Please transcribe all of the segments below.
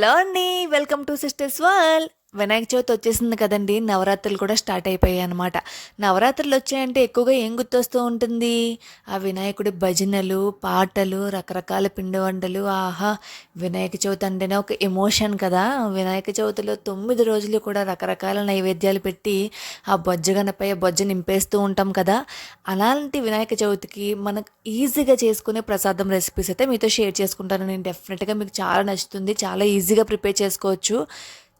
Hello అండి welcome to sisters world. Vinayaka Chavithi వచ్చేసింది కదండి. నవరాత్రులు కూడా స్టార్ట్ అయిపోయాయి అనమాట నవరాత్రులు వచ్చాయంటే ఎక్కువగా ఏం గుర్తొస్తూ ఉంటుంది? ఆ వినాయకుడి భజనలు పాటలు రకరకాల పిండి వంటలు. ఆహా వినాయక చవితి అంటేనే ఒక ఎమోషన్ కదా. వినాయక చవితిలో తొమ్మిది రోజులు కూడా రకరకాల నైవేద్యాలు పెట్టి ఆ బొజ్జగనపై బొజ్జ నింపేస్తూ ఉంటాం కదా. అలాంటి వినాయక చవితికి మనకు ఈజీగా చేసుకునే ప్రసాదం రెసిపీస్ అయితే మీతో షేర్ చేసుకుంటాను. నేను డెఫినెట్గా మీకు చాలా నచ్చుతుంది. చాలా ఈజీగా ప్రిపేర్ చేసుకోవచ్చు.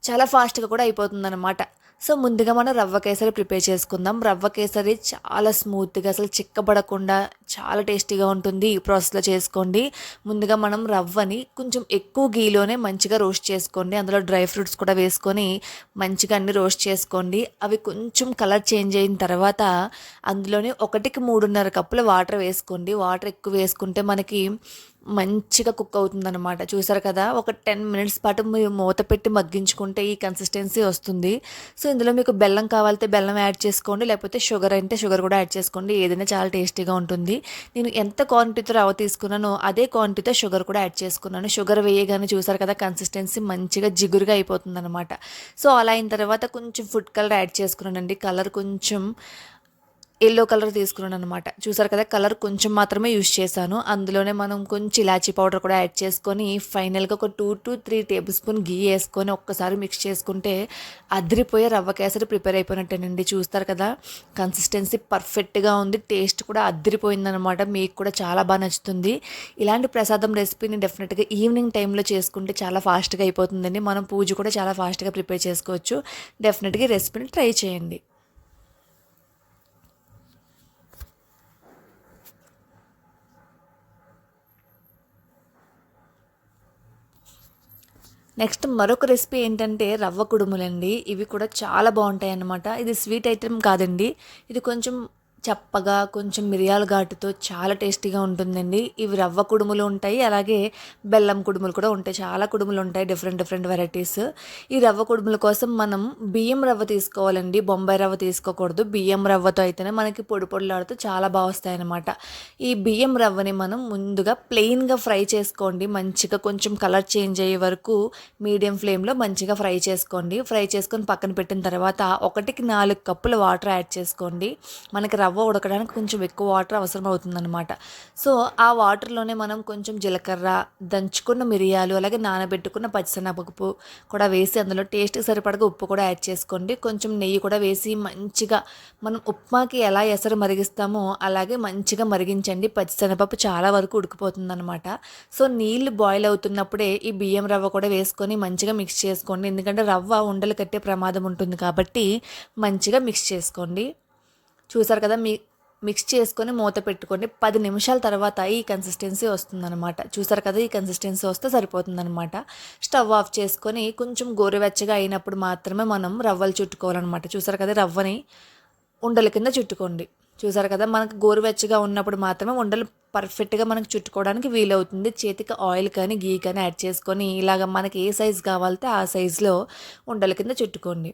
చాలా ఫాస్ట్గా కూడా అయిపోతుంది అనమాట సో ముందుగా మనం రవ్వ కేసరి ప్రిపేర్ చేసుకుందాం. రవ్వ కేసరి చాలా స్మూత్గా అసలు చిక్కబడకుండా చాలా టేస్టీగా ఉంటుంది. ఈ ప్రాసెస్లో చేసుకోండి. ముందుగా మనం రవ్వని కొంచెం ఎక్కువ గీలోనే మంచిగా రోస్ట్ చేసుకోండి. అందులో డ్రై ఫ్రూట్స్ కూడా వేసుకొని మంచిగా అన్ని రోస్ట్ చేసుకోండి. అవి కొంచెం కలర్ చేంజ్ అయిన తర్వాత అందులోనే ఒకటికి మూడున్నర కప్పుల వాటర్ వేసుకోండి. వాటర్ ఎక్కువ వేసుకుంటే మనకి మంచిగా కుక్ అవుతుందన్నమాట. చూసారు కదా ఒక టెన్ మినిట్స్ పాటు మీరు మూత పెట్టి మగ్గించుకుంటే ఈ కన్సిస్టెన్సీ వస్తుంది. సో ఇందులో మీకు బెల్లం కావాలంటే బెల్లం యాడ్ చేసుకోండి లేకపోతే షుగర్ అంటే షుగర్ కూడా యాడ్ చేసుకోండి ఏదైనా చాలా టేస్టీగా ఉంటుంది. నేను ఎంత క్వాంటిటీతో రవ్వ తీసుకున్నానో అదే క్వాంటిటీతో షుగర్ కూడా యాడ్ చేసుకున్నాను. షుగర్ వేయగానే చూసారు కదా కన్సిస్టెన్సీ మంచిగా జిగురుగా అయిపోతుంది అనమాట సో అలా అయిన తర్వాత కొంచెం ఫుడ్ కలర్ యాడ్ చేసుకున్నానండి. కలర్ కొంచెం ఎల్లో కలర్ తీసుకున్నాను అనమాట చూసారు కదా కలర్ కొంచెం మాత్రమే యూజ్ చేశాను. అందులోనే మనం కొంచెం ఇలాచీ పౌడర్ కూడా యాడ్ చేసుకొని ఫైనల్గా ఒక two to three tablespoon ghee వేసుకొని ఒక్కసారి మిక్స్ చేసుకుంటే అదిరిపోయే రవ్వ కేసరి ప్రిపేర్ అయిపోయినట్టేనండి. చూస్తారు కదా కన్సిస్టెన్సీ పర్ఫెక్ట్గా ఉంది. టేస్ట్ కూడా అదిరిపోయిందనమాట మీకు కూడా చాలా బాగా నచ్చుతుంది. ఇలాంటి ప్రసాదం రెసిపీని డెఫినెట్గా ఈవినింగ్ టైంలో చేసుకుంటే చాలా ఫాస్ట్గా అయిపోతుందండి. మనం పూజ కూడా చాలా ఫాస్ట్గా ప్రిపేర్ చేసుకోవచ్చు. డెఫినెట్గా రెసిపీని ట్రై చేయండి. నెక్స్ట్ మరొక రెసిపీ ఏంటంటే రవ్వ కుడుములండి. ఇవి కూడా చాలా బాగుంటాయి అన్నమాట ఇది స్వీట్ ఐటెం కాదండి. ఇది కొంచెం చప్పగా కొంచెం మిరియాల ఘాటుతో చాలా టేస్టీగా ఉంటుందండి. ఇవి రవ్వ కుడుములు ఉంటాయి అలాగే బెల్లం కుడుములు కూడా ఉంటాయి. చాలా కుడుములు ఉంటాయి డిఫరెంట్ డిఫరెంట్ వెరైటీస్ ఈ రవ్వ కుడుముల కోసం మనం బియ్యం రవ్వ తీసుకోవాలండి. బొంబాయి రవ్వ తీసుకోకూడదు. బియ్యం రవ్వతో అయితేనే మనకి పొడి పొడిలాడుతూ చాలా బాగా వస్తాయి అన్నమాట ఈ బియ్యం రవ్వని మనం ముందుగా ప్లెయిన్గా ఫ్రై చేసుకోండి. మంచిగా కొంచెం కలర్ చేంజ్ అయ్యే వరకు మీడియం ఫ్లేమ్లో మంచిగా ఫ్రై చేసుకోండి. ఫ్రై చేసుకొని పక్కన పెట్టిన తర్వాత ఒకటికి నాలుగు కప్పుల వాటర్ యాడ్ చేసుకోండి. మనకి రవ్వ రవ్వ ఉడకడానికి కొంచెం ఎక్కువ వాటర్ అవసరం అవుతుందన్నమాట సో ఆ వాటర్లోనే మనం కొంచెం జీలకర్ర దంచుకున్న మిరియాలు అలాగే నానబెట్టుకున్న పచ్చిసెనగపప్పు కూడా వేసి అందులో టేస్ట్కి సరిపడగా ఉప్పు కూడా యాడ్ చేసుకోండి. కొంచెం నెయ్యి కూడా వేసి మంచిగా మనం ఉప్మాకి ఎలా ఎసరు మరిగిస్తామో అలాగే మంచిగా మరిగించండి. పచ్చిసెనగపప్పు చాలా వరకు ఉడికిపోతుందన్నమాట. సో నీళ్ళు బాయిల్ అవుతున్నప్పుడే ఈ బియ్యం రవ్వ కూడా వేసుకొని మంచిగా మిక్స్ చేసుకోండి. ఎందుకంటే రవ్వ ఉండలు కట్టే ప్రమాదం ఉంటుంది కాబట్టి మంచిగా మిక్స్ చేసుకోండి. చూసారు కదా మీ మిక్స్ చేసుకొని మూత పెట్టుకొని పది నిమిషాల తర్వాత ఈ కన్సిస్టెన్సీ వస్తుందన్నమాట. చూసారు కదా ఈ కన్సిస్టెన్సీ వస్తే సరిపోతుందన్నమాట. స్టవ్ ఆఫ్ చేసుకొని కొంచెం గోరువెచ్చగా అయినప్పుడు మాత్రమే మనం రవ్వలు చుట్టుకోవాలన్నమాట. చూసారు కదా రవ్వని ఉండల కింద చుట్టుకోండి. చూసారు కదా మనకు గోరువెచ్చగా ఉన్నప్పుడు మాత్రమే ఉండలు పర్ఫెక్ట్గా మనకు చుట్టుకోవడానికి వీలవుతుంది. చేతికి ఆయిల్ కానీ గీ కానీ యాడ్ చేసుకొని ఇలాగ మనకి ఏ సైజు కావాలితే ఆ సైజులో ఉండల కింద చుట్టుకోండి.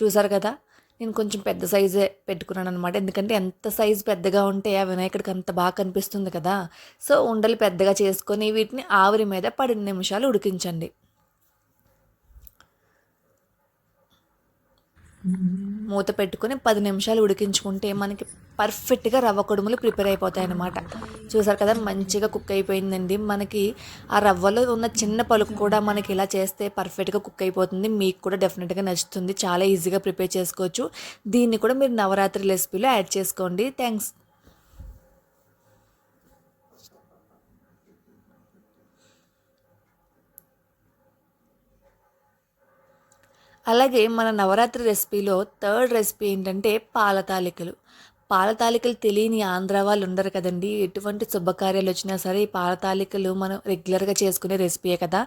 చూసారు కదా నేను కొంచెం పెద్ద సైజే పెట్టుకున్నాను అనమాట ఎందుకంటే ఎంత సైజు పెద్దగా ఉంటే ఆ వినాయకుడికి అంత బాగా కనిపిస్తుంది కదా. సో ఉండలు పెద్దగా చేసుకొని వీటిని ఆవిరి మీద పది నిమిషాలు ఉడికించండి. మూత పెట్టుకొని పది నిమిషాలు ఉడికించుకుంటే మనకి పర్ఫెక్ట్గా రవ్వ కుడుములు ప్రిపేర్ అయిపోతాయి అన్నమాట చూసారు కదా మంచిగా కుక్ అయిపోయిందండి. మనకి ఆ రవ్వలో ఉన్న చిన్న పలుకు కూడా మనకి ఇలా చేస్తే పర్ఫెక్ట్గా కుక్ అయిపోతుంది. మీకు కూడా డెఫినెట్గా నచ్చుతుంది. చాలా ఈజీగా ప్రిపేర్ చేసుకోవచ్చు. దీన్ని కూడా మీరు నవరాత్రి రెసిపీలో యాడ్ చేసుకోండి. థ్యాంక్స్. అలాగే మన నవరాత్రి రెసిపీలో థర్డ్ రెసిపీ ఏంటంటే పాల తాలికలు పాల తాలికలు తెలియని ఆంధ్ర వాళ్ళు ఉండరు కదండి. ఎటువంటి శుభకార్యాలు వచ్చినా సరే ఈ పాల తాలికలు మనం రెగ్యులర్గా చేసుకునే రెసిపీయే కదా.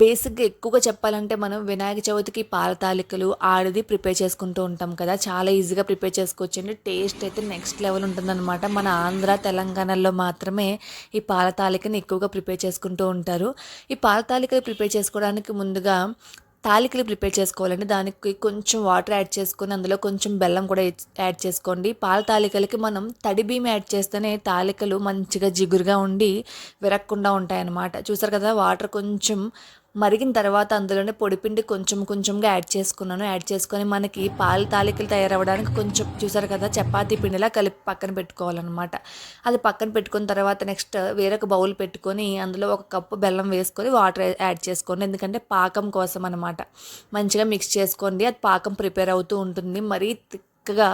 బేసిక్గా ఎక్కువగా చెప్పాలంటే మనం వినాయక చవితికి పాల తాలికలు ఆడిది ప్రిపేర్ చేసుకుంటూ ఉంటాం కదా. చాలా ఈజీగా ప్రిపేర్ చేసుకోవచ్చండి. టేస్ట్ అయితే నెక్స్ట్ లెవెల్ ఉంటుందన్నమాట. మన ఆంధ్ర తెలంగాణలో మాత్రమే ఈ పాల తాలికని ఎక్కువగా ప్రిపేర్ చేసుకుంటూ ఉంటారు. ఈ పాల తాలికలు ప్రిపేర్ చేసుకోవడానికి ముందుగా తాలికలు ప్రిపేర్ చేసుకోవాలండి. దానికి కొంచెం వాటర్ యాడ్ చేసుకొని అందులో కొంచెం బెల్లం కూడా యాడ్ చేసుకోండి. పాల తాలికలకి మనం తడి బియ్యం యాడ్ చేస్తేనే తాలికలు మంచిగా జిగురుగా ఉండి విరక్కుండా ఉంటాయన్నమాట. చూసారు కదా వాటర్ కొంచెం మరిగిన తర్వాత అందులోనే పొడిపిండి కొంచెం కొంచెంగా యాడ్ చేసుకున్నాను. యాడ్ చేసుకొని మనకి పాల తాలికలు తయారవ్వడానికి కొంచెం చూసారు కదా చపాతీ పిండిలా కలిపి పక్కన పెట్టుకోవాలన్నమాట. అది పక్కన పెట్టుకున్న తర్వాత నెక్స్ట్ వేరొక బౌల్ పెట్టుకొని అందులో ఒక కప్పు బెల్లం వేసుకొని వాటర్ యాడ్ చేసుకోండి. ఎందుకంటే పాకం కోసం అనమాట మంచిగా మిక్స్ చేసుకోండి. అది పాకం ప్రిపేర్ అవుతూ ఉంటుంది. మరీ తిక్కగా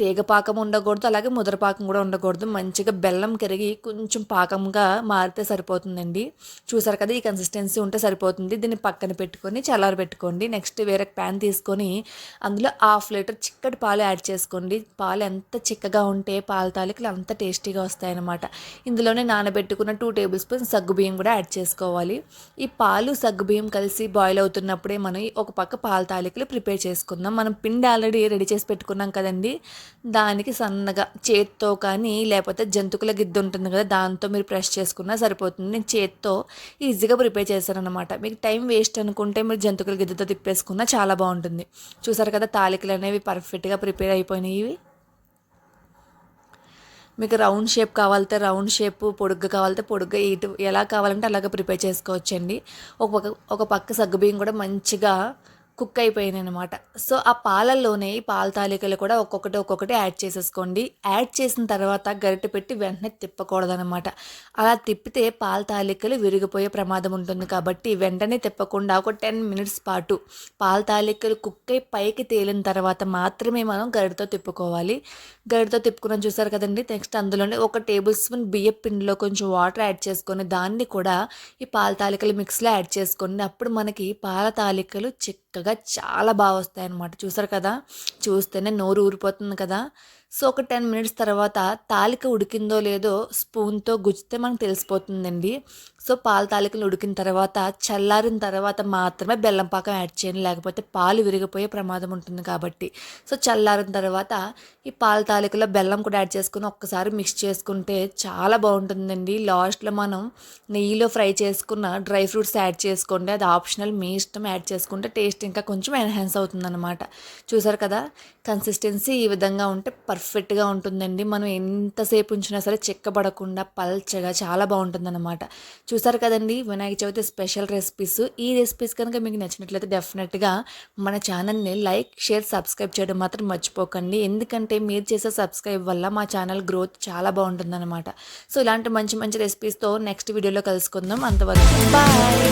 తీగ పాకం ఉండకూడదు అలాగే ముద్ర పాకం కూడా ఉండకూడదు. మంచిగా బెల్లం కరిగి కొంచెం పాకంగా మారితే సరిపోతుందండి. చూసారు కదా ఈ కన్సిస్టెన్సీ ఉంటే సరిపోతుంది. దీన్ని పక్కన పెట్టుకొని చల్లారి పెట్టుకోండి. నెక్స్ట్ వేరే ప్యాన్ తీసుకొని అందులో హాఫ్ లీటర్ చిక్కటి పాలు యాడ్ చేసుకోండి. పాలు ఎంత చిక్కగా ఉంటే పాల తాలికలు అంత టేస్టీగా వస్తాయన్నమాట. ఇందులోనే నానబెట్టుకున్న టూ టేబుల్ స్పూన్ సగ్గు బియ్యం కూడా యాడ్ చేసుకోవాలి. ఈ పాలు సగ్గు బియ్యం కలిసి బాయిల్ అవుతున్నప్పుడే మనం ఒక పక్క పాల తాలికలు ప్రిపేర్ చేసుకుందాం. మనం పిండి ఆల్రెడీ రెడీ చేసి పెట్టుకున్నాం కదండి. దానికి సన్నగా చేత్తో కానీ లేకపోతే జంతుకుల గిద్దు ఉంటుంది కదా దాంతో మీరు ప్రెస్ చేసుకున్నా సరిపోతుంది. నేను చేత్తో ఈజీగా ప్రిపేర్ చేశాను అనమాట మీకు టైం వేస్ట్ అనుకుంటే మీరు జంతుకుల గిద్దతో తిప్పేసుకున్నా చాలా బాగుంటుంది. చూసారు కదా తాలికలు అనేవి పర్ఫెక్ట్గా ప్రిపేర్ అయిపోయినాయి మీకు రౌండ్ షేప్ కావాలంటే రౌండ్ షేప్ పొడుగ్గా కావాలంటే పొడుగ్గా ఇటు ఎలా కావాలంటే అలాగ ప్రిపేర్ చేసుకోవచ్చండి. ఒక పక్క ఒక పక్క సగ్గుబియ్యం కూడా మంచిగా కుక్ అయిపోయినాయి అనమాట సో ఆ పాలల్లోనే పాల తాలికలు కూడా ఒక్కొక్కటి ఒక్కొక్కటి యాడ్ చేసేసుకోండి. యాడ్ చేసిన తర్వాత గరిటె పెట్టి వెంటనే తిప్పకూడదనమాట అలా తిప్పితే పాల తాలికలు విరిగిపోయే ప్రమాదం ఉంటుంది కాబట్టి వెంటనే తిప్పకుండా ఒక టెన్ మినిట్స్ పాటు పాల తాలికలు కుక్ అయి పైకి తేలిన తర్వాత మాత్రమే మనం గరిటతో తిప్పుకోవాలి. గరిటతో తిప్పుకున్నాం చూసారు కదండి? నెక్స్ట్ అందులోనే ఒక టేబుల్ స్పూన్ బియ్య పిండిలో కొంచెం వాటర్ యాడ్ చేసుకొని దాన్ని కూడా ఈ పాల తాలికలు మిక్స్లో యాడ్ చేసుకోండి అప్పుడు మనకి పాల తాలికలు చిక్కగా చాలా బాగా వస్తాయి అన్నమాట చూసారు కదా? చూస్తేనే నోరు ఊరిపోతుంది కదా? సో ఒక టెన్ మినిట్స్ తర్వాత తాలిక ఉడికిందో లేదో స్పూన్తో గుచ్చితే మనకు తెలిసిపోతుందండి. సో పాల తాలికలు ఉడికిన తర్వాత చల్లారిన తర్వాత మాత్రమే బెల్లం పాకం యాడ్ చేయండి. లేకపోతే పాలు విరిగిపోయే ప్రమాదం ఉంటుంది కాబట్టి. సో చల్లారిన తర్వాత ఈ పాల తాలికలో బెల్లం కూడా యాడ్ చేసుకుని ఒక్కసారి మిక్స్ చేసుకుంటే చాలా బాగుంటుందండి. లాస్ట్లో మనం నెయ్యిలో ఫ్రై చేసుకున్న డ్రై ఫ్రూట్స్ యాడ్ చేసుకోండి. అది ఆప్షనల్. మీ ఇష్టం యాడ్ చేసుకుంటే టేస్ట్ ఇంకా కొంచెం ఎన్హాన్స్ అవుతుందన్నమాట. చూసారు కదా? కన్సిస్టెన్సీ ఈ విధంగా ఉంటే పర్ఫెక్ట్గా ఉంటుందండి. మనం ఎంతసేపు ఉంచినా సరే చెక్కబడకుండా పల్చగా చాలా బాగుంటుందన్నమాట. చూసారు కదండి వినాయక చవితి స్పెషల్ రెసిపీస్. ఈ రెసిపీస్ కనుక మీకు నచ్చినట్లయితే డెఫినెట్గా మన ఛానల్ని లైక్ షేర్ సబ్స్క్రైబ్ చేయడం మాత్రం మర్చిపోకండి. ఎందుకంటే మీరు చేసే సబ్స్క్రైబ్ వల్ల మా ఛానల్ గ్రోత్ చాలా బాగుంటుందన్నమాట. సో ఇలాంటి మంచి మంచి రెసిపీస్తో నెక్స్ట్ వీడియోలో కలుసుకుందాం. అంతవరకు బాయ్!